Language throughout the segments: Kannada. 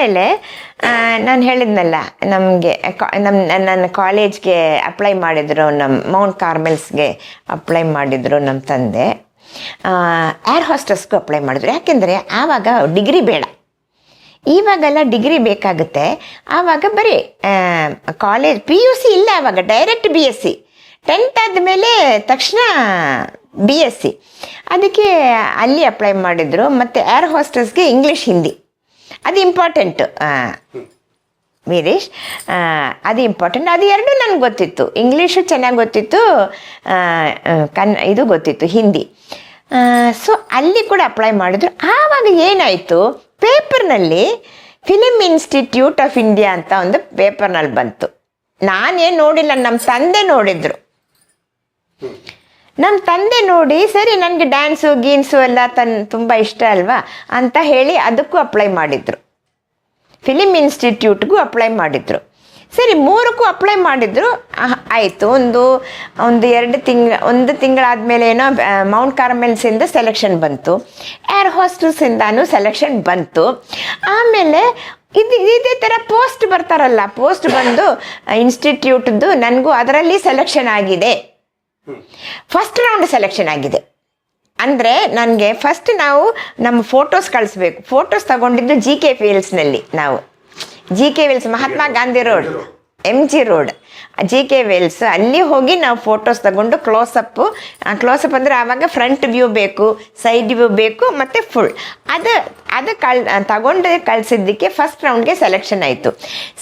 ಆಮೇಲೆ ನಾನು ಹೇಳಿದ್ನಲ್ಲ, ನಮಗೆ ನಮ್ಮ ನನ್ನ ಕಾಲೇಜ್ಗೆ ಅಪ್ಲೈ ಮಾಡಿದರು ನಮ್ಮ ಮೌಂಟ್ ಕಾರ್ಮೆಲ್ಸ್ಗೆ ಅಪ್ಲೈ ಮಾಡಿದರು ನಮ್ಮ ತಂದೆ. ಏರ್ ಹಾಸ್ಟೆಸ್ಗೂ ಅಪ್ಲೈ ಮಾಡಿದ್ರು. ಯಾಕೆಂದರೆ ಆವಾಗ ಡಿಗ್ರಿ ಬೇಡ. ಇವಾಗೆಲ್ಲ ಡಿಗ್ರಿ ಬೇಕಾಗುತ್ತೆ. ಆವಾಗ ಬರೀ ಕಾಲೇಜ್ ಪಿ ಯು ಸಿ ಇಲ್ಲ ಆವಾಗ direct B S C tenth ಆದಮೇಲೆ ತಕ್ಷಣ ಬಿ ಎಸ್ ಸಿ ಅದಕ್ಕೆ ಅಲ್ಲಿ ಅಪ್ಲೈ ಮಾಡಿದರು. ಮತ್ತು ಏರ್ ಹಾಸ್ಟೆಸ್ಗೆ ಇಂಗ್ಲೀಷ್ ಹಿಂದಿ ಅದು ಇಂಪಾರ್ಟೆಂಟು ವೀರೇಶ್ ಅದು ಇಂಪಾರ್ಟೆಂಟ್ ಅದು ಎರಡೂ ನನಗೆ ಗೊತ್ತಿತ್ತು. ಇಂಗ್ಲೀಷು ಚೆನ್ನಾಗಿ ಗೊತ್ತಿತ್ತು ಕನ್, ಇದು ಗೊತ್ತಿತ್ತು, ಹಿಂದಿ. ಸೊ ಅಲ್ಲಿ ಕೂಡ ಅಪ್ಲೈ ಮಾಡಿದ್ರು. ಆವಾಗ ಏನಾಯಿತು? ಪೇಪರ್ನಲ್ಲಿ ಫಿಲಿಮ್ ಇನ್ಸ್ಟಿಟ್ಯೂಟ್ ಆಫ್ ಇಂಡಿಯಾ ಅಂತ ಒಂದು ಪೇಪರ್ನಲ್ಲಿ ಬಂತು. ನಾನೇನು ನೋಡಿಲ್ಲ ನಮ್ಮ ತಂದೆ ನೋಡಿದ್ರು. ನಮ್ಮ ತಂದೆ ನೋಡಿ, ಸರಿ, ನನಗೆ ಡ್ಯಾನ್ಸು ಗೀನ್ಸು ಎಲ್ಲ ತನ್ ತುಂಬ ಇಷ್ಟ ಅಲ್ವಾ? ಅಂತ ಹೇಳಿ ಅದಕ್ಕೂ ಅಪ್ಲೈ ಮಾಡಿದರು. ಫಿಲಿಮ್ ಇನ್ಸ್ಟಿಟ್ಯೂಟ್ಗೂ ಅಪ್ಲೈ ಮಾಡಿದರು. ಸರಿ, ಮೂರಕ್ಕೂ ಅಪ್ಲೈ ಮಾಡಿದ್ರು. ಆಯಿತು. ಒಂದು ಒಂದು ಎರಡು ತಿಂಗಳ ಒಂದು ತಿಂಗಳಾದಮೇಲೆ ಏನೋ ಮೌಂಟ್ ಕಾರ್ಮೆಲ್ಸಿಂದ ಸೆಲೆಕ್ಷನ್ ಬಂತು. ಏರ್ ಹಾಸ್ಟೆಲ್ಸಿಂದಾನು ಸೆಲೆಕ್ಷನ್ ಬಂತು. ಆಮೇಲೆ ಇದು, ಇದೇ ಥರ ಪೋಸ್ಟ್ ಬರ್ತಾರಲ್ಲ ಪೋಸ್ಟ್ ಬಂದು ಇನ್ಸ್ಟಿಟ್ಯೂಟ್ದು ನನಗೂ ಅದರಲ್ಲಿ ಸೆಲೆಕ್ಷನ್ ಆಗಿದೆ. ಫಸ್ಟ್ ರೌಂಡ್ ಸೆಲೆಕ್ಷನ್ ಆಗಿದೆ. ಅಂದರೆ ನನಗೆ ಫಸ್ಟ್ ನಾವು ನಮ್ಮ ಫೋಟೋಸ್ ಕಳಿಸ್ಬೇಕು. ಫೋಟೋಸ್ ತಗೊಂಡಿದ್ದು ಜಿ ಕೆ ವೇಲ್ಸ್ನಲ್ಲಿ ನಾವು. G K Vales Mahatma Gandhi road M G road G K Vales ಅಲ್ಲಿ ಹೋಗಿ ನಾವು ಫೋಟೋಸ್ ತಗೊಂಡು ಕ್ಲೋಸಪ್ಪು ಕ್ಲೋಸಪ್ ಅಂದರೆ ಆವಾಗ ಫ್ರಂಟ್ ವ್ಯೂ ಬೇಕು ಸೈಡ್ ವ್ಯೂ ಬೇಕು ಮತ್ತು ಫುಲ್ ಅದು ಅದು ಕಳ್ ತಗೊಂಡು ಕಳಿಸಿದ್ದಕ್ಕೆ ಫಸ್ಟ್ ರೌಂಡ್ಗೆ ಸೆಲೆಕ್ಷನ್ ಆಯಿತು.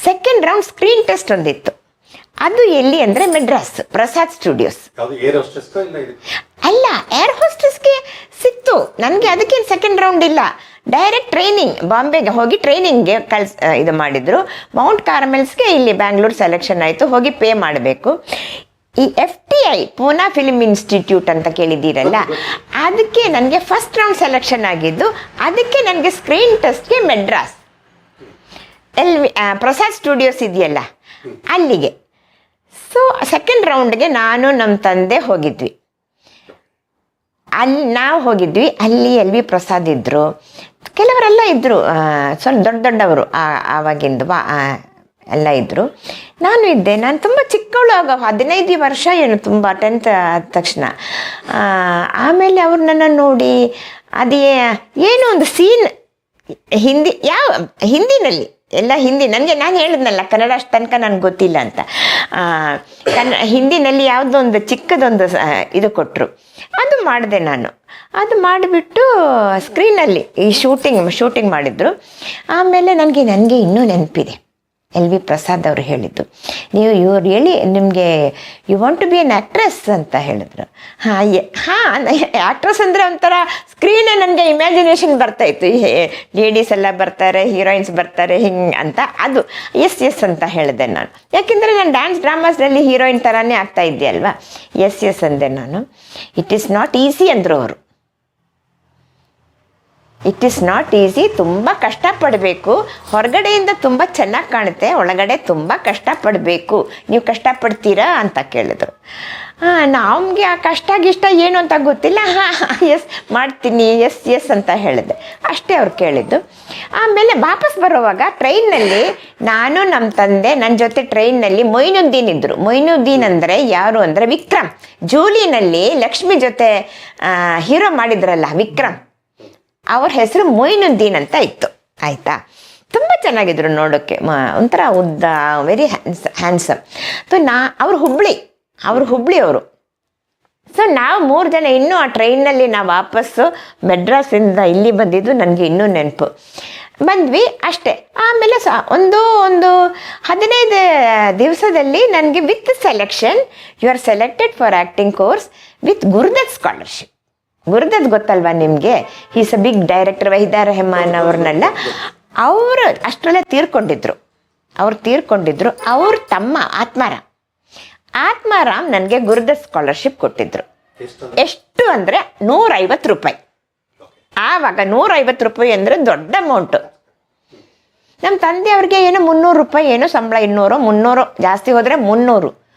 ಸೆಕೆಂಡ್ ರೌಂಡ್ ಸ್ಕ್ರೀನ್ ಟೆಸ್ಟ್ ಒಂದಿತ್ತು. ಅದು ಎಲ್ಲಿ ಅಂದರೆ ಮೆಡ್ರಾಸ್ ಪ್ರಸಾದ್ ಸ್ಟುಡಿಯೋಸ್. ಅಲ್ಲ ಏರ್ ಹೋಸ್ಟೆಸ್ಗೆ ಸಿಕ್ತು. ನನಗೆ ಅದಕ್ಕೇನು ಸೆಕೆಂಡ್ ರೌಂಡ್ ಇಲ್ಲ. ಡೈರೆಕ್ಟ್ ಟ್ರೈನಿಂಗ್ ಬಾಂಬೆಗೆ ಹೋಗಿ ಟ್ರೈನಿಂಗ್ಗೆ ಕಳ್ಸ್ ಇದು ಮಾಡಿದ್ರು. ಮೌಂಟ್ ಕಾರ್ಮೆಲ್ಸ್ಗೆ ಇಲ್ಲಿ ಬ್ಯಾಂಗ್ಳೂರ್ ಸೆಲೆಕ್ಷನ್ ಆಯಿತು ಹೋಗಿ ಪೇ ಮಾಡಬೇಕು. ಈ F T I Poona film institute ಅಂತ ಕೇಳಿದ್ದೀರಲ್ಲ ಅದಕ್ಕೆ ನನಗೆ ಫಸ್ಟ್ ರೌಂಡ್ ಸೆಲೆಕ್ಷನ್ ಆಗಿದ್ದು ಅದಕ್ಕೆ ನನಗೆ ಸ್ಕ್ರೀನ್ ಟೆಸ್ಟ್ಗೆ ಮೆಡ್ರಾಸ್ ಎಲ್ ಪ್ರಸಾದ್ ಸ್ಟುಡಿಯೋಸ್ ಇದೆಯಲ್ಲ ಅಲ್ಲಿಗೆ. ಸೊ ಸೆಕೆಂಡ್ ರೌಂಡ್ಗೆ ನಾನು ನಮ್ಮ ತಂದೆ ಹೋಗಿದ್ವಿ. ಅಲ್ಲಿ ನಾವು ಹೋಗಿದ್ವಿ. ಅಲ್ಲಿ ಎಲ್ ವಿ ಪ್ರಸಾದ್ ಇದ್ದರು ಕೆಲವರೆಲ್ಲ ಇದ್ದರು ಸ್ವಲ್ಪ ದೊಡ್ಡ ದೊಡ್ಡವರು ಆವಾಗಿಂದು ಬಾ ಎಲ್ಲ ಇದ್ದರು ನಾನು ಇದ್ದೆ. ನಾನು ತುಂಬ ಚಿಕ್ಕವಳು ಆಗ, ಹದಿನೈದು ವರ್ಷ ಏನು ತುಂಬ ಟೆಂತ್ ಆದ ತಕ್ಷಣ. ಆಮೇಲೆ ಅವರು ನನ್ನ ನೋಡಿ, ಅದೇ, ಏನು ಒಂದು ಸೀನ್ ಹಿಂದಿ, ಯಾವ, ಹಿಂದಿನಲ್ಲಿ ಎಲ್ಲ ಹಿಂದಿ, ನನಗೆ ನಾನು ಹೇಳಿದ್ನಲ್ಲ, ಕನ್ನಡ ಅಷ್ಟು ತನಕ ನನಗೆ ಗೊತ್ತಿಲ್ಲ ಅಂತ. ಕನ್ನ ಹಿಂದಿನಲ್ಲಿ ಯಾವುದೋ ಒಂದು ಚಿಕ್ಕದೊಂದು ಇದು ಕೊಟ್ಟರು ಅದು ಮಾಡಿದೆ ನಾನು. ಅದು ಮಾಡಿಬಿಟ್ಟು ಸ್ಕ್ರೀನಲ್ಲಿ ಈ ಶೂಟಿಂಗ್ ಶೂಟಿಂಗ್ ಮಾಡಿದ್ರು. ಆಮೇಲೆ ನನಗೆ ನನಗೆ ಇನ್ನೂ ನೆನಪಿದೆ. ಎಲ್ ವಿ ಪ್ರಸಾದ್ ಅವರು ಹೇಳಿದ್ದು. ನೀವು ಇವ್ರು ಹೇಳಿ ನಿಮಗೆ you want to be an actress ಅಂತ ಹೇಳಿದ್ರು. ಹಾಂ ಹಾಂ ಆ್ಯಕ್ಟ್ರೆಸ್ ಅಂದರೆ ಒಂಥರ ಸ್ಕ್ರೀನೇ ನನಗೆ ಇಮ್ಯಾಜಿನೇಷನ್ ಬರ್ತಾಯಿತ್ತು ಲೇಡೀಸ್ ಎಲ್ಲ ಬರ್ತಾರೆ ಹೀರೋಯಿನ್ಸ್ ಬರ್ತಾರೆ, ಹಿಂಗೆ ಅಂತ. ಅದು ಎಸ್ ಎಸ್ ಅಂತ ಹೇಳಿದೆ ನಾನು. ಯಾಕೆಂದರೆ ನಾನು ಡ್ಯಾನ್ಸ್ ಡ್ರಾಮಾಸ್ನಲ್ಲಿ ಹೀರೋಯಿನ್ ಥರನೇ ಆಗ್ತಾ ಇದ್ದೆ ಅಲ್ವಾ? ಎಸ್ ಎಸ್ ಅಂದೆ ನಾನು. ಇಟ್ ಈಸ್ ನಾಟ್ ಈಸಿ ಅಂದರು ಅವರು. ಇಟ್ ಈಸ್ ನಾಟ್ ಈಸಿ ತುಂಬ ಕಷ್ಟಪಡಬೇಕು. ಹೊರಗಡೆಯಿಂದ ತುಂಬ ಚೆನ್ನಾಗಿ ಕಾಣುತ್ತೆ, ಒಳಗಡೆ ತುಂಬ ಕಷ್ಟಪಡಬೇಕು. ನೀವು ಕಷ್ಟಪಡ್ತೀರಾ ಅಂತ ಕೇಳಿದ್ರು. ಹಾಂ ನಮಗೆ ಆ ಕಷ್ಟ ಗಿಷ್ಟ ಏನು ಅಂತ ಗೊತ್ತಿಲ್ಲ. ಹಾಂ ಎಸ್ ಮಾಡ್ತೀನಿ ಎಸ್ ಎಸ್ ಅಂತ ಹೇಳಿದೆ. ಅಷ್ಟೇ ಅವ್ರು ಕೇಳಿದ್ದು. ಆಮೇಲೆ ವಾಪಸ್ ಬರುವಾಗ ಟ್ರೈನ್ನಲ್ಲಿ ನಾನು ನಮ್ಮ ತಂದೆ ನನ್ನ ಜೊತೆ ಟ್ರೈನ್ನಲ್ಲಿ ಮೊಯ್ನುದ್ದೀನ್ ಇದ್ದರು ಮೊಯ್ನುದ್ದೀನ್ ಅಂದರೆ ಯಾರು ಅಂದರೆ ವಿಕ್ರಮ್. ಜೂಲಿನಲ್ಲಿ ಲಕ್ಷ್ಮಿ ಜೊತೆ ಹೀರೋ ಮಾಡಿದ್ರಲ್ಲ, ವಿಕ್ರಮ್. ಅವ್ರ ಹೆಸರು ಮೊಯ್ನುದ್ದೀನ್ ಅಂತ ಇತ್ತು. ಆಯ್ತಾ? ತುಂಬ ಚೆನ್ನಾಗಿದ್ರು ನೋಡೋಕ್ಕೆ ಒಂಥರ ಉದ್ದ ವೆರಿ ಹ್ಯಾನ್ಸ್ ಹ್ಯಾಂಡ್ಸಮ್ ಸೊ ನಾ, ಅವ್ರು ಹುಬ್ಳಿ. ಅವ್ರು ಹುಬ್ಳಿ ಅವರು. ಸೊ ನಾವು ಮೂರು ಜನ ಇನ್ನೂ ಆ ಟ್ರೈನಲ್ಲಿ ನಾವು ವಾಪಸ್ಸು ಮೆಡ್ರಾಸಿಂದ ಇಲ್ಲಿ ಬಂದಿದ್ದು ನನಗೆ ಇನ್ನೂ ನೆನಪು. ಬಂದ್ವಿ ಅಷ್ಟೇ. ಆಮೇಲೆ ಸ, ಒಂದು ಒಂದು ಹದಿನೈದು ದಿವಸದಲ್ಲಿ ನನಗೆ with selection you are selected for acting course with Gurudutt scholarship Gurudutt ಗೊತ್ತಲ್ವಾ ನಿಮಗೆ? Is a big director Waheeda Rehman ಅವ್ರನ್ನೆಲ್ಲ. ಅವರು ಅಷ್ಟರಲ್ಲೇ ತೀರ್ಕೊಂಡಿದ್ರು. ಅವ್ರು ತೀರ್ಕೊಂಡಿದ್ರು. ಅವ್ರ ತಮ್ಮ ಆತ್ಮಾರಾಮ್. ಆತ್ಮಾರಾಮ್ ನನಗೆ ಗುರುದತ್ ಸ್ಕಾಲರ್ಶಿಪ್ ಕೊಟ್ಟಿದ್ರು. ಎಷ್ಟು ಎಷ್ಟು ಅಂದರೆ ನೂರೈವತ್ತು ರೂಪಾಯಿ. ಆವಾಗ ನೂರೈವತ್ತು ರೂಪಾಯಿ ಅಂದರೆ ದೊಡ್ಡ ಅಮೌಂಟು ನಮ್ಮ ತಂದೆಯವ್ರಿಗೆ ಏನು ಮುನ್ನೂರು ರೂಪಾಯಿ, ಏನು ಸಂಬಳ ಇನ್ನೂರು, ಮುನ್ನೂರು ಜಾಸ್ತಿ ಹೋದರೆ ಮುನ್ನೂರು.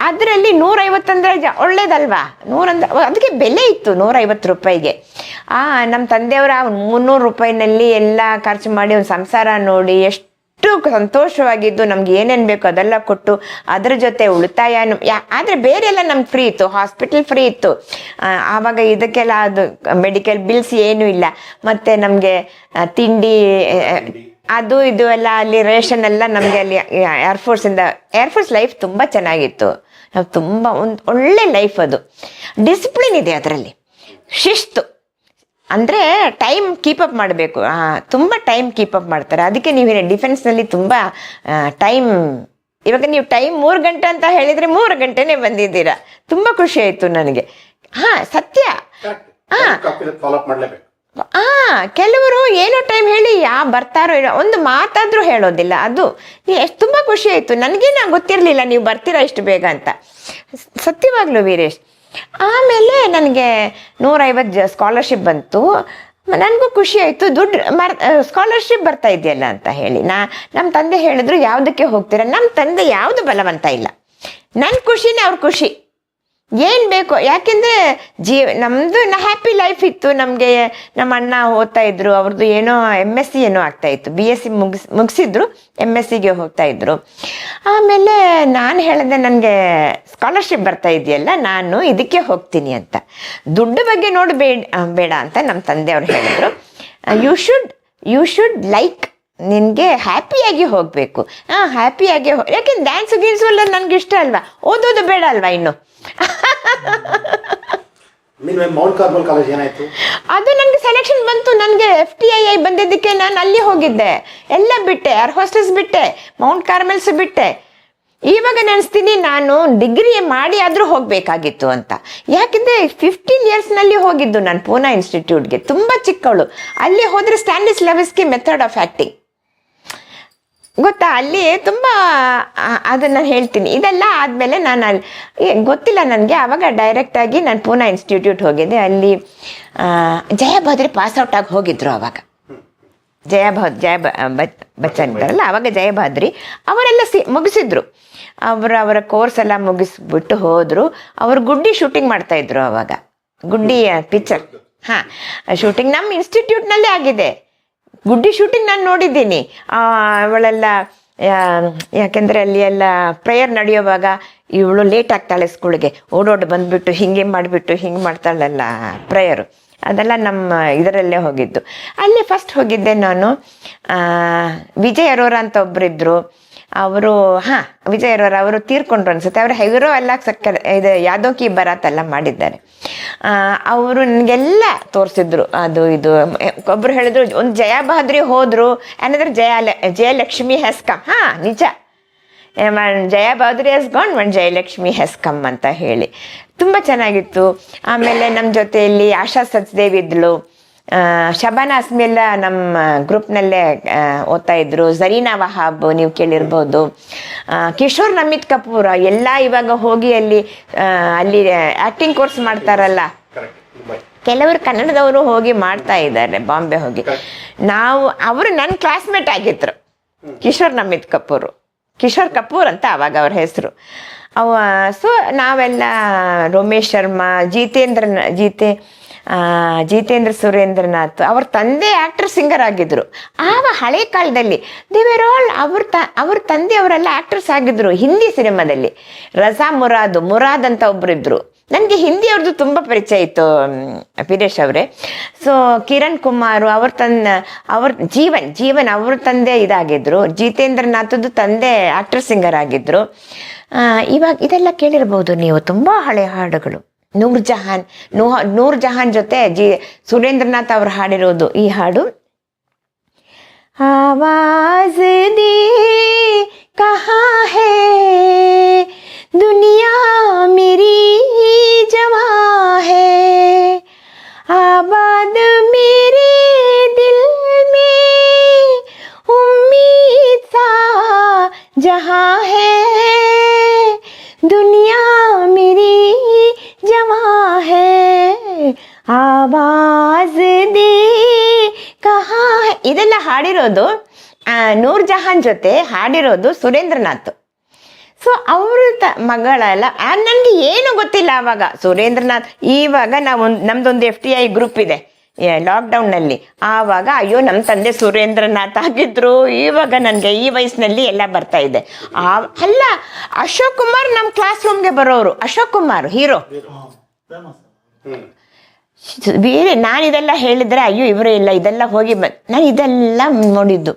ಅದರಲ್ಲಿ ನೂರೈವತ್ತಂದ್ರೆ ಜ ಒಳ್ಳೇದಲ್ವಾ? ನೂರಂದ್ರೆ ಅದಕ್ಕೆ ಬೆಲೆ ಇತ್ತು ನೂರೈವತ್ತು ರೂಪಾಯಿಗೆ. ಆ ನಮ್ಮ ತಂದೆಯವರ ಮುನ್ನೂರು ರೂಪಾಯಿನಲ್ಲಿ ಎಲ್ಲ ಖರ್ಚು ಮಾಡಿ ಒಂದು ಸಂಸಾರ ನೋಡಿ ಎಷ್ಟು ಸಂತೋಷವಾಗಿದ್ದು ನಮ್ಗೆ ಏನೇನು ಬೇಕು ಅದೆಲ್ಲ ಕೊಟ್ಟು ಅದ್ರ ಜೊತೆ ಉಳಿತಾಯ ಆದರೆ ಬೇರೆ ಎಲ್ಲ ನಮ್ಗೆ ಫ್ರೀ ಇತ್ತು ಹಾಸ್ಪಿಟಲ್ ಫ್ರೀ ಇತ್ತು. ಆವಾಗ ಇದಕ್ಕೆಲ್ಲ ಅದು ಮೆಡಿಕಲ್ ಬಿಲ್ಸ್ ಏನೂ ಇಲ್ಲ. ಮತ್ತೆ ನಮಗೆ ತಿಂಡಿ ಅದು ಇದು ಎಲ್ಲ ಅಲ್ಲಿ ರೇಷನ್ ಎಲ್ಲ ನಮಗೆ ಅಲ್ಲಿ ಏರ್ಫೋರ್ಸಿಂದ ಏರ್ಫೋರ್ಸ್ ಲೈಫ್ ತುಂಬ ಚೆನ್ನಾಗಿತ್ತು. ನಾವು ತುಂಬ ಒಂದು ಒಳ್ಳೆ ಲೈಫ್ ಅದು. ಡಿಸಿಪ್ಲಿನ್ ಇದೆ ಅದರಲ್ಲಿ. ಶಿಸ್ತು. ಅಂದರೆ ಟೈಮ್ ಕೀಪಪ್ ಮಾಡಬೇಕು. ತುಂಬ ಟೈಮ್ ಕೀಪಪ್ ಮಾಡ್ತಾರೆ. ಅದಕ್ಕೆ ನೀವು ಡಿಫೆನ್ಸ್ನಲ್ಲಿ ತುಂಬ ಟೈಮ್ ಇವಾಗ ನೀವು ಟೈಮ್ ಮೂರು ಗಂಟೆ ಅಂತ ಹೇಳಿದರೆ ಮೂರು ಗಂಟೆನೇ ಬಂದಿದ್ದೀರಾ. ತುಂಬ ಖುಷಿ ಆಯಿತು ನನಗೆ. ಹಾಂ ಸತ್ಯ. ಹಾಂ. ಅಪ್ ಕೆಲವರು ಏನೋ ಟೈಮ್ ಹೇಳಿ, ಯಾ, ಬರ್ತಾರೋ ಏನೋ, ಒಂದು ಮಾತಾದ್ರೂ ಹೇಳೋದಿಲ್ಲ, ಅದು. ಎಷ್ಟು ತುಂಬ ಖುಷಿ ಆಯಿತು. ನನಗೇನ ನಾ ಗೊತ್ತಿರಲಿಲ್ಲ, ನೀವು ಬರ್ತೀರಾ ಇಷ್ಟು ಬೇಗ ಅಂತ. ಸತ್ಯವಾಗ್ಲು ವೀರೇಶ್. ಆಮೇಲೆ ನನಗೆ ನೂರೈವತ್ತು ಸ್ಕಾಲರ್ಶಿಪ್ ಬಂತು. ನನಗೂ ಖುಷಿ ಆಯಿತು. ದುಡ್ಡು ಮರ್ ಸ್ಕಾಲರ್ಶಿಪ್ ಬರ್ತಾ ಇದೆಯಲ್ಲ ಅಂತ ಹೇಳಿ. ನಾ ನಮ್ಮ ತಂದೆ ಹೇಳಿದ್ರು, ಯಾವುದಕ್ಕೆ ಹೋಗ್ತೀರಾ? ನಮ್ಮ ತಂದೆ ಯಾವುದು ಬಲವಂತ ಇಲ್ಲ. ನನ್ನ ಖುಷಿನೇ ಅವ್ರ ಖುಷಿ. ಏನು ಬೇಕು? ಯಾಕೆಂದರೆ ಜೀವ ನಮ್ಮದು ಹ್ಯಾಪಿ ಲೈಫ್ ಇತ್ತು. ನಮಗೆ ನಮ್ಮ ಅಣ್ಣ ಓದ್ತಾ ಇದ್ರು. ಅವ್ರದ್ದು ಏನೋ ಎಂ ಎಸ್ ಸಿ ಏನೋ ಆಗ್ತಾ ಇತ್ತು. ಬಿ ಎಸ್ ಸಿ ಮುಗಿಸ್, ಮುಗಿಸಿದ್ರು. ಎಂ ಎಸ್ ಸಿಗೆ ಹೋಗ್ತಾ ಇದ್ರು. ಆಮೇಲೆ ನಾನು ಹೇಳಿದೆ, ನನಗೆ ಸ್ಕಾಲರ್ಶಿಪ್ ಬರ್ತಾ ಇದೆಯಲ್ಲ, ನಾನು ಇದಕ್ಕೆ ಹೋಗ್ತೀನಿ ಅಂತ. ದುಡ್ಡು ಬಗ್ಗೆ ನೋಡಿ ಬೇಡ ಬೇಡ ಅಂತ ನಮ್ಮ ತಂದೆಯವ್ರು ಹೇಳಿದ್ರು. You should you should like ನಿನಗೆ ಹ್ಯಾಪಿಯಾಗಿ ಹೋಗಬೇಕು. ಹ್ಯಾಪಿಯಾಗಿ ಯಾಕೆ ಡ್ಯಾನ್ಸು ಗೀನ್ಸು ಎಲ್ಲ ನನಗೆ ಇಷ್ಟ ಅಲ್ವಾ? ಓದೋದು ಬೇಡ ಅಲ್ವಾ ಇನ್ನು? ಮೌಂಟ್ ಕಾಲೇಜ್ ಏನಾಯ್ತು? ಅದು ನನಗೆ ಸೆಲೆಕ್ಷನ್ ಬಂತು ನನಗೆ ಎಫ್ ಟಿ ಐ ಐ ಬಂದಿದ್ದಕ್ಕೆ ನಾನು ಅಲ್ಲಿ ಹೋಗಿದ್ದೆ. ಎಲ್ಲ ಬಿಟ್ಟೆ ಏರ್ ಹೋಸ್ಟೆಸ್ ಬಿಟ್ಟೆ ಮೌಂಟ್ ಕಾರ್ಮೆಲ್ಸ್ ಬಿಟ್ಟೆ. ಇವಾಗ ನೆನೆಸ್ತೀನಿ, ನಾನು ಡಿಗ್ರಿ ಮಾಡಿ ಆದ್ರೂ ಹೋಗಬೇಕಾಗಿತ್ತು ಅಂತ. ಯಾಕೆಂದರೆ ಫಿಫ್ಟೀನ್ ಇಯರ್ಸ್ನಲ್ಲಿ ಹೋಗಿದ್ದು ನಾನು ಪೂನಾ ಇನ್ಸ್ಟಿಟ್ಯೂಟ್ಗೆ ತುಂಬಾ ಚಿಕ್ಕವಳು. ಅಲ್ಲಿ ಹೋದರೆ ಸ್ಟ್ಯಾಂಡಿಸ್ ಲೆವೆಸ್ಗೆ ಮೆಥಡ್ ಆಫ್ ಆ್ಯಕ್ಟಿಂಗ್ ಗೊತ್ತಾ? ಅಲ್ಲಿ ತುಂಬ ಅದನ್ನು ಹೇಳ್ತೀನಿ. ಇದೆಲ್ಲ ಆದಮೇಲೆ ನಾನು ಅಲ್ಲಿ ಗೊತ್ತಿಲ್ಲ ನನಗೆ. ಆವಾಗ ಡೈರೆಕ್ಟಾಗಿ ನಾನು ಪೂನಾ ಇನ್ಸ್ಟಿಟ್ಯೂಟ್ ಹೋಗಿದ್ದೆ. ಅಲ್ಲಿ ಜಯಭದ್ರಿ ಪಾಸ್ ಪಾಸ್ಔಟ್ ಆಗಿ ಹೋಗಿದ್ರು ಆವಾಗ ಜಯಭ ಜಯ ಬಚ್ಚನ್ ಇದ್ದಾರಲ್ಲ ಆವಾಗ ಜಯಭಾದ್ರಿ ಅವರೆಲ್ಲ ಸಿ, ಮುಗಿಸಿದ್ರು. ಅವರು, ಅವರ ಕೋರ್ಸ್ ಎಲ್ಲ ಮುಗಿಸ್ಬಿಟ್ಟು ಹೋದರು. ಅವರು ಗುಡ್ಡಿ ಶೂಟಿಂಗ್ ಮಾಡ್ತಾಯಿದ್ರು ಆವಾಗ ಗುಡ್ಡಿ ಪಿಕ್ಚರ್ ಹಾಂ ಶೂಟಿಂಗ್ ನಮ್ಮ ಇನ್ಸ್ಟಿಟ್ಯೂಟ್ನಲ್ಲೇ ಆಗಿದೆ. ಗುಡ್ಡಿ ಶೂಟಿಂಗ್ ನಾನು ನೋಡಿದ್ದೀನಿ. ಅವಳೆಲ್ಲ ಯಾಕೆಂದರೆ ಅಲ್ಲಿ ಎಲ್ಲ ಪ್ರೇಯರ್ ನಡೆಯುವಾಗ ಇವಳು ಲೇಟ್ ಆಗ್ತಾಳೆ ಸ್ಕೂಲ್ಗೆ ಓಡೋಡು ಬಂದ್ಬಿಟ್ಟು ಹಿಂಗೆ ಮಾಡಿಬಿಟ್ಟು ಹಿಂಗೆ ಮಾಡ್ತಾಳಲ್ಲ ಪ್ರೇಯರು ಅದೆಲ್ಲ ನಮ್ಮ ಇದರಲ್ಲೇ ಹೋಗಿದ್ದು. ಅಲ್ಲಿ ಫಸ್ಟ್ ಹೋಗಿದ್ದೆ ನಾನು. ವಿಜಯ್ ಅರೋರ ಅಂತ ಒಬ್ಬರಿದ್ರು ಅವರು, ಹಾ ವಿಜಯರವರು ಅವರು ತೀರ್ಕೊಂಡ್ರು ಅನ್ಸುತ್ತೆ. ಅವರು ಹೆಗರೋ ಎಲ್ಲ ಸಕ್ಕರೆ ಇದು ಯಾದೋ ಕಿ ಬರಾತ್ ಎಲ್ಲ ಮಾಡಿದ್ದಾರೆ. ಅವರು ನನಗೆಲ್ಲ ತೋರಿಸಿದ್ರು ಅದು, ಇದು, ಒಬ್ರು ಹೇಳಿದ್ರು, ಒಂದು ಜಯ ಬಹದ್ರಿ ಹೋದ್ರು ಏನಂದ್ರೆ ಜಯ ಜಯಲಕ್ಷ್ಮಿ ಹೆಸ್ಕಮ್ ಹಾ, ನಿಜ. ಜಯ ಬಹದ್ರಿ ಹೆಸ್ಗೊಂಡ್ ಒಂದು ಜಯಲಕ್ಷ್ಮಿ ಹೆಸ್ಕಮ್ ಕಮ್ ಅಂತ ಹೇಳಿ. ತುಂಬ ಚೆನ್ನಾಗಿತ್ತು. ಆಮೇಲೆ ನಮ್ಮ ಜೊತೆಯಲ್ಲಿ ಆಶಾ ಸಚ್ದೇವ್ ಇದ್ಲು. ಶಬಾನಾ ಅಸ್ಮಿಲ್ಲ ನಮ್ಮ ಗ್ರೂಪ್ನಲ್ಲೇ ಓದ್ತಾ ಇದ್ರು. ಜರೀನಾ ವಹಾಬ್ ನೀವು ಕೇಳಿರ್ಬೋದು. ಕಿಶೋರ್ ನಮಿತ್ ಕಪೂರ್, ಎಲ್ಲ ಇವಾಗ ಹೋಗಿ ಅಲ್ಲಿ ಅಲ್ಲಿ ಆಕ್ಟಿಂಗ್ ಕೋರ್ಸ್ ಮಾಡ್ತಾರಲ್ಲ. ಕೆಲವರು ಕನ್ನಡದವರು ಹೋಗಿ ಮಾಡ್ತಾ ಇದ್ದಾರೆ, ಬಾಂಬೆ ಹೋಗಿ. ನಾವು, ಅವರು ನನ್ನ ಕ್ಲಾಸ್ಮೇಟ್ ಆಗಿದ್ರು. ಕಿಶೋರ್ ನಮಿತ್ ಕಪೂರ್. ಕಿಶೋರ್ ಕಪೂರ್ ಅಂತ ಅವಾಗ ಅವ್ರ ಹೆಸರು. ಅವ ಸೊ ನಾವೆಲ್ಲ ರೋಮೇಶ್ ಶರ್ಮಾ, ಜಿತೇಂದ್ರ, ಜೀತೆ ಜಿತೇಂದ್ರ ಸುರೇಂದ್ರನಾಥ್ ಅವ್ರ ತಂದೆ ಆಕ್ಟರ್ ಸಿಂಗರ್ ಆಗಿದ್ರು. ಆವ ಹಳೆ ಕಾಲದಲ್ಲಿ ದೇವರ್ ಆಲ್ ಅವ್ರ ತ, ಅವ್ರ ತಂದೆ ಅವರೆಲ್ಲ ಆಕ್ಟರ್ಸ್ ಆಗಿದ್ರು ಹಿಂದಿ ಸಿನಿಮಾದಲ್ಲಿ. ರಜಾ ಮುರಾದ್ ಮುರಾದ್ ಅಂತ ಒಬ್ಬರಿದ್ದರು ನನಗೆ ಹಿಂದಿ ಅವ್ರದ್ದು ತುಂಬ ಪರಿಚಯ ಇತ್ತು ಪಿರೇಶ್ ಅವರೇ. ಸೊ ಕಿರಣ್ ಕುಮಾರ್ ಅವ್ರ ತನ್ನ ಅವ್ರ ಜೀವನ್ ಜೀವನ್ ಅವ್ರ ತಂದೆ ಇದಾಗಿದ್ರು. ಜಿತೇಂದ್ರನಾಥದ್ದು ತಂದೆ ಆಕ್ಟರ್ ಸಿಂಗರ್ ಆಗಿದ್ರು. ಇವಾಗ ಇದೆಲ್ಲ ಕೇಳಿರ್ಬೋದು ನೀವು, ತುಂಬ ಹಳೆ ಹಾಡುಗಳು. ನೂರ್ ಜಹಾನ್ ನೂ ನೂರ್ ಜಹಾನ್ ಜೊತೆ ಜಿ ಸುರೇಂದ್ರನಾಥ್ ಅವ್ರು ಹಾಡಿರೋದು ಈ ಹಾಡು आवाज दे कहाँ है दुनिया मेरी जवा ಹಾಡಿರೋದು ನೂರ್ ಜಹಾನ್ ಜೊತೆ ಹಾಡಿರೋದು ಸುರೇಂದ್ರನಾಥ್. ಸೊ ಅವ್ರ ತ, ಮಗಳೆಲ್ಲ ನನಗೆ ಏನು ಗೊತ್ತಿಲ್ಲ ಅವಾಗ. ಸುರೇಂದ್ರನಾಥ್, ಇವಾಗ ನಾವು ನಮ್ದೊಂದು ಎಫ್ ಟಿ ಐ ಗ್ರೂಪ್ ಇದೆ. ಲಾಕ್ಡೌನ್ನಲ್ಲಿ ಆವಾಗ, ಅಯ್ಯೋ ನಮ್ಮ ತಂದೆ ಸುರೇಂದ್ರನಾಥ್ ಆಗಿದ್ರು. ಇವಾಗ ನನಗೆ ಈ ವಯಸ್ಸಿನಲ್ಲಿ ಎಲ್ಲ ಬರ್ತಾ ಇದೆ. ಆ, ಅಲ್ಲ, ಅಶೋಕ್ ಕುಮಾರ್ ನಮ್ಮ ಕ್ಲಾಸ್ ರೂಮ್ಗೆ ಬರೋರು. ಅಶೋಕ್ ಕುಮಾರ್ ಹೀರೋ ಬೇರೆ ನಾನು ಇದೆಲ್ಲ ಹೇಳಿದ್ರೆ, ಅಯ್ಯೋ, ಇವರೇ ಇಲ್ಲ, ಇದೆಲ್ಲ ಹೋಗಿ ನಾನು ಇದೆಲ್ಲ ನೋಡಿದ್ದು.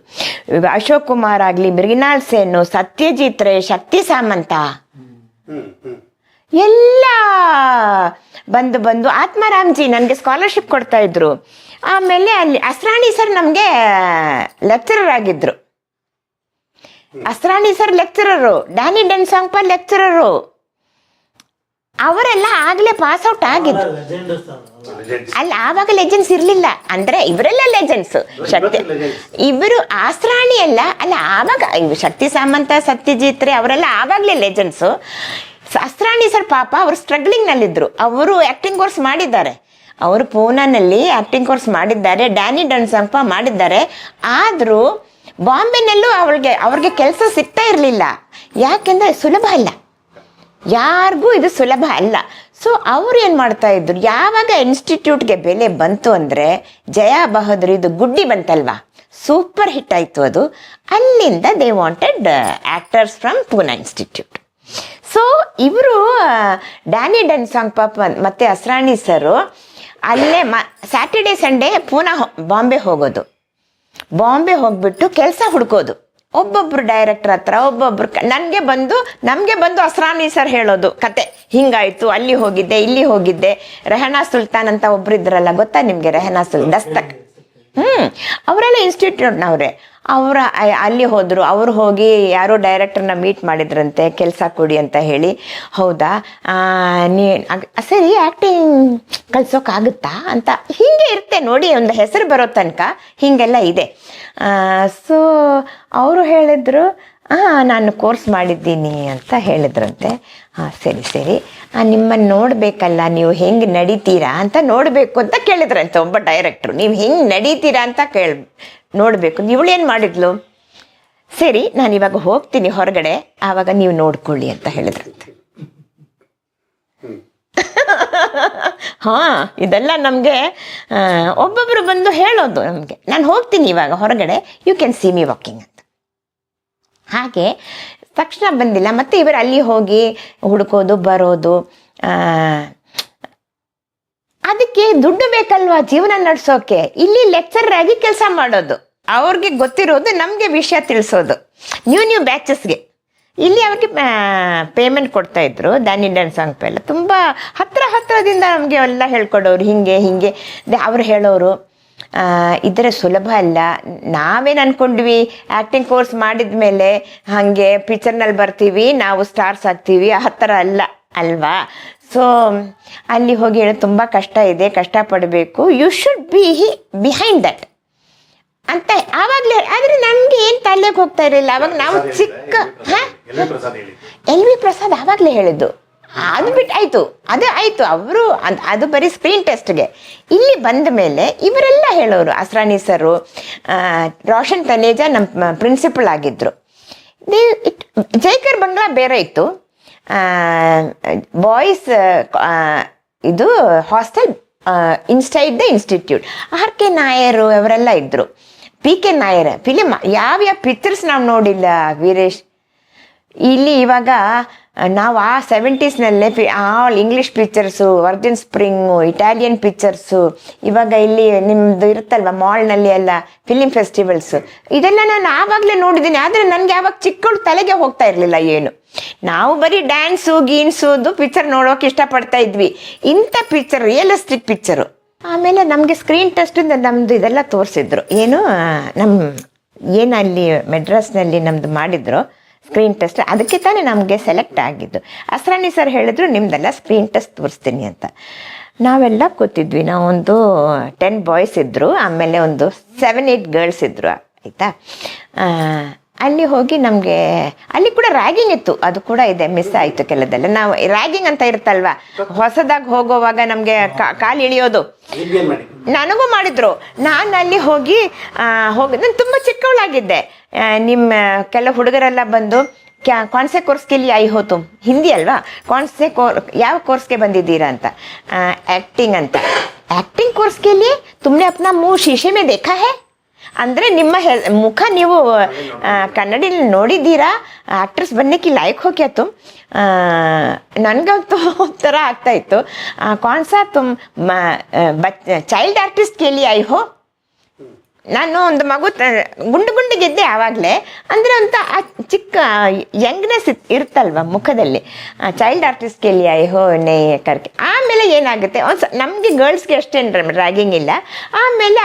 ಅಶೋಕ್ ಕುಮಾರ್ ಆಗಲಿ ಮೃಗಿನಾಲ್ ಸೇನು, ಸತ್ಯಜಿತ್ ರೇ, ಶಕ್ತಿ ಸಾಮಂತ. ಎಲ್ಲ ಬಂದು ಬಂದು ಆತ್ಮಾರಾಮ್ಜಿ ನನಗೆ ಸ್ಕಾಲರ್ಶಿಪ್ ಕೊಡ್ತಾ ಇದ್ರು. ಆಮೇಲೆ ಅಲ್ಲಿ ಅಸ್ರಾಣಿ ಸರ್ ನಮಗೆ ಲೆಕ್ಚರರ್ ಆಗಿದ್ರು. Asrani sir lecturer Danny Denzongpa lecturer ಅವರೆಲ್ಲ ಆಗಲೇ ಪಾಸ್ ಔಟ್ ಆಗಿದ್ರು. ಅಲ್ಲಿ ಆವಾಗ ಲೆಜೆನ್ಸ್ ಇರ್ಲಿಲ್ಲ. ಅಂದ್ರೆ ಇವರೆಲ್ಲ ಲೆಜೆಂಡ್ಸ್ ಶಕ್ತಿ ಇವರು ಆಸ್ರಾಣಿ ಅಲ್ಲ ಅಲ್ಲ ಆವಾಗ ಶಕ್ತಿ ಸಾಮಂತ ಸತ್ಯಜಿತ್ ರೇ ಅವರೆಲ್ಲ ಆವಾಗಲೇ ಲೆಜೆಂಡ್ಸ್ ಅಸ್ರಾಣಿ ಸರ್ ಪಾಪ ಅವರು ಸ್ಟ್ರಗ್ಲಿಂಗ್ ನಲ್ಲಿದ್ರು. ಅವರು ಆಕ್ಟಿಂಗ್ ಕೋರ್ಸ್ ಮಾಡಿದ್ದಾರೆ. ಅವರು ಪೂನಾನಲ್ಲಿ ಆಕ್ಟಿಂಗ್ ಕೋರ್ಸ್ ಮಾಡಿದ್ದಾರೆ ಡ್ಯಾನಿ ಡನ್ಸಂಪ ಮಾಡಿದ್ದಾರೆ. ಆದರೂ ಬಾಂಬೆನಲ್ಲೂ ಅವಳಿಗೆ ಅವ್ರಿಗೆ ಕೆಲಸ ಸಿಗ್ತಾ ಇರಲಿಲ್ಲ. ಯಾಕೆಂದರೆ ಸುಲಭ ಅಲ್ಲ ಯಾರಿಗೂ ಇದು ಸುಲಭ ಅಲ್ಲ. ಸೊ ಅವ್ರು ಏನು ಮಾಡ್ತಾ ಇದ್ರು? ಯಾವಾಗ ಇನ್ಸ್ಟಿಟ್ಯೂಟ್ಗೆ ಬೆಲೆ ಬಂತು ಅಂದರೆ ಜಯಾ ಬಹದ್ದೂರ್ ಇದು ಗುಡ್ಡಿ ಬಂತಲ್ವಾ? ಸೂಪರ್ ಹಿಟ್ ಆಯಿತು ಅದು. ಅಲ್ಲಿಂದ they wanted actors from Poona institute. So ಇವರು ಡ್ಯಾನಿ ಡನ್ ಸಾಂಗ್ ಪಾಪ ಮತ್ತು ಅಸ್ರಾಣಿ ಸರು ಅಲ್ಲೇ ಮ ಸ್ಯಾಟರ್ಡೆ ಸಂಡೇ ಪೂನಾ ಬಾಂಬೆ ಹೋಗೋದು. ಬಾಂಬೆ ಹೋಗ್ಬಿಟ್ಟು ಕೆಲಸ ಹುಡ್ಕೋದು. ಒಬ್ಬೊಬ್ರು ಡೈರೆಕ್ಟರ್ ಹತ್ರ, ಒಬ್ಬೊಬ್ರು ನನಗೆ ಬಂದು, ನಮಗೆ ಬಂದು ಅಸ್ರಾನಿ ಸರ್ ಹೇಳೋದು ಕತೆ. ಹಿಂಗಾಯ್ತು, ಅಲ್ಲಿ ಹೋಗಿದ್ದೆ, ಇಲ್ಲಿ ಹೋಗಿದ್ದೆ. ರೆಹನಾ ಸುಲ್ತಾನ್ ಅಂತ ಒಬ್ರು ಇದ್ರಲ್ಲ, ಗೊತ್ತಾ ನಿಮಗೆ ರೆಹನಾ ಸುಲ್, ದಸ್ತಕ್? ಹ್ಮ್. ಅವರೆಲ್ಲ ಇನ್ಸ್ಟಿಟ್ಯೂಟ್ನವ್ರೆ ಅವರ ಅಲ್ಲಿ ಹೋದರು. ಅವರು ಹೋಗಿ ಯಾರೋ ಡೈರೆಕ್ಟರ್ನ ಮೀಟ್ ಮಾಡಿದ್ರಂತೆ, ಕೆಲಸ ಕೊಡಿ ಅಂತ ಹೇಳಿ. ಹೌದಾ? ನೀ ಸರಿ ಆ್ಯಕ್ಟಿಂಗ್ ಕಲಿಸೋಕ್ಕಾಗುತ್ತಾ ಅಂತ ಹೀಗೆ ಇರುತ್ತೆ ನೋಡಿ, ಒಂದು ಹೆಸರು ಬರೋ ತನಕ ಹೀಗೆಲ್ಲ ಇದೆ. ಸೊ ಅವರು ಹೇಳಿದರು ಹಾಂ ನಾನು ಕೋರ್ಸ್ ಮಾಡಿದ್ದೀನಿ ಅಂತ ಹೇಳಿದ್ರಂತೆ. ಹಾಂ, ಸರಿ ಸರಿ. ನಿಮ್ಮನ್ನು ನೋಡಬೇಕಲ್ಲ, ನೀವು ಹೆಂಗೆ ನಡೀತೀರಾ ಅಂತ ನೋಡಬೇಕು ಅಂತ ಕೇಳಿದ್ರಂತೆ ಒಬ್ಬ ಡೈರೆಕ್ಟ್ರು ನೀವು ಹೆಂಗೆ ನಡೀತೀರಾ ಅಂತ ಕೇಳ, ನೋಡಬೇಕು. ಏನು ಮಾಡಿದ್ಲು? ಸರಿ, ನಾನು ಇವಾಗ ಹೋಗ್ತೀನಿ ಹೊರಗಡೆ. ಆವಾಗ ನೀವು ನೋಡ್ಕೊಳ್ಳಿ ಅಂತ ಹೇಳಿದ್ರಂತೆ. ಹಾ, ಇದೆಲ್ಲ ನಮಗೆ ಒಬ್ಬೊಬ್ರು ಬಂದು ಹೇಳೋದು ನಮಗೆ. ನಾನು ಹೋಗ್ತೀನಿ ಇವಾಗ ಹೊರಗಡೆ. You can see me walking ಅಂತ. ಹಾಗೆ ತಕ್ಷಣ ಬಂದಿಲ್ಲ. ಮತ್ತೆ ಇವರು ಅಲ್ಲಿ ಹೋಗಿ ಹುಡುಕೋದು, ಬರೋದು ಅದಕ್ಕೆ ದುಡ್ಡು ಬೇಕಲ್ವಾ ಜೀವನ ನಡೆಸೋಕೆ? ಇಲ್ಲಿ ಲೆಕ್ಚರರ್ ಆಗಿ ಕೆಲಸ ಮಾಡೋದು. ಅವ್ರಿಗೆ ಗೊತ್ತಿರೋದು, ನಮಗೆ ವಿಷಯ ತಿಳಿಸೋದು. ನ್ಯೂ ನ್ಯೂ ಬ್ಯಾಚಸ್ಗೆ ಇಲ್ಲಿ ಅವ್ರಿಗೆ ಪೇಮೆಂಟ್ ಕೊಡ್ತಾ ಇದ್ರು ದಾನ್ ಇಂಡಿಯನ್ ಸಾಂಗ್ ಪೆಲ್ಲ. ತುಂಬ ಹತ್ರ ಹತ್ರದಿಂದ ನಮಗೆ ಎಲ್ಲ ಹೇಳ್ಕೊಡೋರು, ಹಿಂಗೆ ಹಿಂಗೆ. ಅವ್ರು ಹೇಳೋರು. ಇದ್ರೆ ಸುಲಭ ಅಲ್ಲ. ನಾವೇನು ಅನ್ಕೊಂಡ್ವಿ? ಆ್ಯಕ್ಟಿಂಗ್ ಕೋರ್ಸ್ ಮಾಡಿದ ಮೇಲೆ ಹಾಗೆ ಪಿಕ್ಚರ್ನಲ್ಲಿ ಬರ್ತೀವಿ ನಾವು ಸ್ಟಾರ್ಸ್ ಆಗ್ತೀವಿ ಆ ಥರ ಅಲ್ಲ ಅಲ್ವಾ? ಸೊ ಅಲ್ಲಿ ಹೋಗಿ ಹೇಳೋದು ತುಂಬ ಕಷ್ಟ ಇದೆ ಕಷ್ಟಪಡಬೇಕು you should be behind that ಅಂತ ಆವಾಗಲೇ ಆದರೆ ನಮಗೆ ಏನು ತಲೆಗೆ ಹೋಗ್ತಾ ಇರಲಿಲ್ಲ. ಅವಾಗ ನಾವು ಚಿಕ್ಕ ಹಾಂ? ಎಲ್ ವಿ ಪ್ರಸಾದ್ ಆವಾಗಲೇ ಹೇಳಿದ್ದು. ಅದು ಬಿಟ್ಟು ಆಯಿತು. ಅದೇ ಆಯಿತು. ಅವರು ಅದು ಬರೀ ಸ್ಕ್ರೀನ್ ಟೆಸ್ಟ್ಗೆ ಇಲ್ಲಿ ಬಂದ ಮೇಲೆ ಇವರೆಲ್ಲ ಹೇಳೋರು ಅಸ್ರಾನಿ ಸರು ರೋಷನ್ ತನೇಜಾ ನಮ್ಮ ಪ್ರಿನ್ಸಿಪಲ್ ಆಗಿದ್ದರು ಇಟ್, ಜೈಕರ್ ಬಂಗ್ಲಾ ಬೇರೆ ಇತ್ತು. ಬಾಯ್ಸ್ ಇದು hostel inside the institute R K Nair ಅವರೆಲ್ಲ ಇದ್ದರು ಪಿ ಕೆ ನಾಯರ್, ಫಿಲಿಮ್, ಯಾವ್ಯಾವ ಪಿಕ್ಚರ್ಸ್ ನಾವು ನೋಡಿಲ್ಲ, ವೀರೇಶ್? ಇಲ್ಲಿ ಇವಾಗ ನಾವು ಆ ಸೆವೆಂಟೀಸ್ನಲ್ಲೇ P all English pictures Virgin Spring Italian pictures ಇವಾಗ ಇಲ್ಲಿ ನಿಮ್ಮದು ಇರುತ್ತಲ್ವ ಮಾಲ್ನಲ್ಲಿ ಎಲ್ಲ ಫಿಲಿಮ್ ಫೆಸ್ಟಿವಲ್ಸು ಇದೆಲ್ಲ ನಾನು ಆವಾಗಲೇ ನೋಡಿದ್ದೀನಿ, ಆದರೆ ನನಗೆ ಆವಾಗ ಚಿಕ್ಕಳು ತಲೆಗೆ ಹೋಗ್ತಾ ಇರಲಿಲ್ಲ ಏನು. ನಾವು ಬರೀ ಡ್ಯಾನ್ಸು ಗೀನ್ಸುದು ಪಿಕ್ಚರ್ ನೋಡೋಕೆ ಇಷ್ಟಪಡ್ತಾ ಇದ್ವಿ. ಇಂಥ ಪಿಕ್ಚರ್ ರಿಯಲಿಸ್ಟಿಕ್ ಪಿಕ್ಚರು ಆಮೇಲೆ ನಮಗೆ ಸ್ಕ್ರೀನ್ ಟೆಸ್ಟಿಂದ ನಮ್ಮದು ಇದೆಲ್ಲ ತೋರಿಸಿದ್ರು. ಏನು ನಮ್ಮ ಏನಲ್ಲಿ ಮೆಡ್ರಾಸ್ನಲ್ಲಿ ನಮ್ಮದು ಮಾಡಿದ್ರು. ಸ್ಕ್ರೀನ್ ಟೆಸ್ಟ್ ಅದಕ್ಕೆ ತಾನೇ ನಮಗೆ ಸೆಲೆಕ್ಟ್ ಆಗಿದ್ದು. ಅಸ್ರಾಣಿ ಸರ್ ಹೇಳಿದ್ರು ನಿಮ್ದೆಲ್ಲ ಸ್ಕ್ರೀನ್ ಟೆಸ್ಟ್ ತೋರಿಸ್ತೀನಿ ಅಂತ. ನಾವೆಲ್ಲ ಕೂತಿದ್ವಿ. ನಾವೊಂದು ಟೆನ್ ಬಾಯ್ಸ್ ಇದ್ದರು ಆಮೇಲೆ ಒಂದು ಸೆವೆನ್ ಏಯ್ಟ್ ಗರ್ಲ್ಸ್ ಇದ್ದರು ಆಯಿತಾ? ಅಲ್ಲಿ ಹೋಗಿ ನಮಗೆ ಅಲ್ಲಿ ಕೂಡ ರ್ಯಾಗಿಂಗ್ ಇತ್ತು. ಅದು ಕೂಡ ಇದೆ ಮಿಸ್ ಆಯಿತು ಕೆಲದೆಲ್ಲ. ನಾವು ರ್ಯಾಗಿಂಗ್ ಅಂತ ಇರುತ್ತಲ್ವಾ? ಹೊಸದಾಗಿ ಹೋಗೋವಾಗ ನಮಗೆ ಕಾಲು ಇಳಿಯೋದು. ನನಗೂ ಮಾಡಿದ್ರು. ನಾನು ಅಲ್ಲಿ ಹೋಗಿ ಹೋಗಿ ನಾನು ತುಂಬ ಚಿಕ್ಕವಳಾಗಿದ್ದೆ. ನಿಮ್ಮ ಕೆಲವು ಹುಡುಗರೆಲ್ಲ ಬಂದು ಕ್ಯಾ ಕಾನ್ಸೆ ಕೋರ್ಸ್ಗೆಲ್ಲಿ ಐ ಹೋತು. ಹಿಂದಿ ಅಲ್ವಾ? ಕಾನ್ಸೆ ಕೋರ್ ಯಾವ ಕೋರ್ಸ್ಗೆ ಬಂದಿದ್ದೀರಾ ಅಂತ? ಆ್ಯಕ್ಟಿಂಗ್ ಅಂತ. ಆ್ಯಕ್ಟಿಂಗ್ ಕೋರ್ಸ್ಗೆಲ್ಲಿ ತುಮ್ನೆ ಅಪ್ನ ಮೂ ಶೀಶೆ ಮೇ ದೇಖಾ ಹೇ? ಅಂದರೆ ನಿಮ್ಮ ಹೆ, ಮುಖ ನೀವು ಕನ್ನಡಿಲಿ ನೋಡಿದ್ದೀರಾ? ಆಕ್ಟ್ರೆಸ್ ಬನ್ನಕ್ಕೆ ಲೈಕ್ ಹೋಗ್ಯಾತು ನನಗಂತೂ ಒಂಥರ ಆಗ್ತಾಯಿತ್ತು ಕಾನ್ಸಾ ತುಮ್ ಬ ಚೈಲ್ಡ್ ಆರ್ಟಿಸ್ಟ್ ಕೇಳಿ ಐ ಹೋ. ನಾನು ಒಂದು ಮಗು ಗುಂಡು ಗುಂಡು ಗೆದ್ದೆ ಆವಾಗಲೇ. ಅಂದರೆ ಅಂತ ಆ ಚಿಕ್ಕ ಯಂಗ್ನೆಸ್ ಇರುತ್ತಲ್ವ ಮುಖದಲ್ಲಿ. ಚೈಲ್ಡ್ ಆರ್ಟಿಸ್ಟ್ ಕೇಳಿ ಐ ಹೋ ನೇ ಕರ್ಕೆ ಆಮೇಲೆ ಏನಾಗುತ್ತೆ? ಒಂದು ಸ ನಮಗೆ ಗರ್ಲ್ಸ್ಗೆ ಅಷ್ಟೇನು ರ್ಯಾಗಿಂಗ್ ಇಲ್ಲ. ಆಮೇಲೆ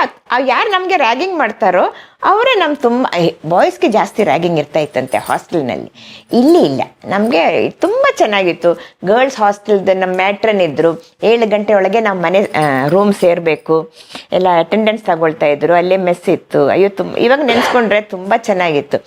ಯಾರು ನಮಗೆ ರ್ಯಾಗಿಂಗ್ ಮಾಡ್ತಾರೋ, ಅವರೇ ನಮ್ಮ ತುಂಬ ಬಾಯ್ಸ್ಗೆ ಜಾಸ್ತಿ ರ್ಯಾಗಿಂಗ್ ಇರ್ತಾ ಇತ್ತಂತೆ ಹಾಸ್ಟೆಲ್ನಲ್ಲಿ. ಇಲ್ಲಿ ಇಲ್ಲ. ನಮಗೆ ತುಂಬ ಚೆನ್ನಾಗಿತ್ತು. ಗರ್ಲ್ಸ್ ಹಾಸ್ಟೆಲ್ದು ನಮ್ಮ ಮ್ಯಾಟ್ರನ್ ಇದ್ದರು ಏಳು ಗಂಟೆ ಒಳಗೆ ನಾವು ಮನೆ ರೂಮ್ ಸೇರಬೇಕು. ಎಲ್ಲ ಅಟೆಂಡೆನ್ಸ್ ತಗೊಳ್ತಾ ಇದ್ರು. ಅಲ್ಲೇ ಮೆಸ್ ಇತ್ತು. ಅಯ್ಯೋ ತುಂಬ ಇವಾಗ ನೆನೆಸ್ಕೊಂಡ್ರೆ ತುಂಬ ಚೆನ್ನಾಗಿತ್ತು.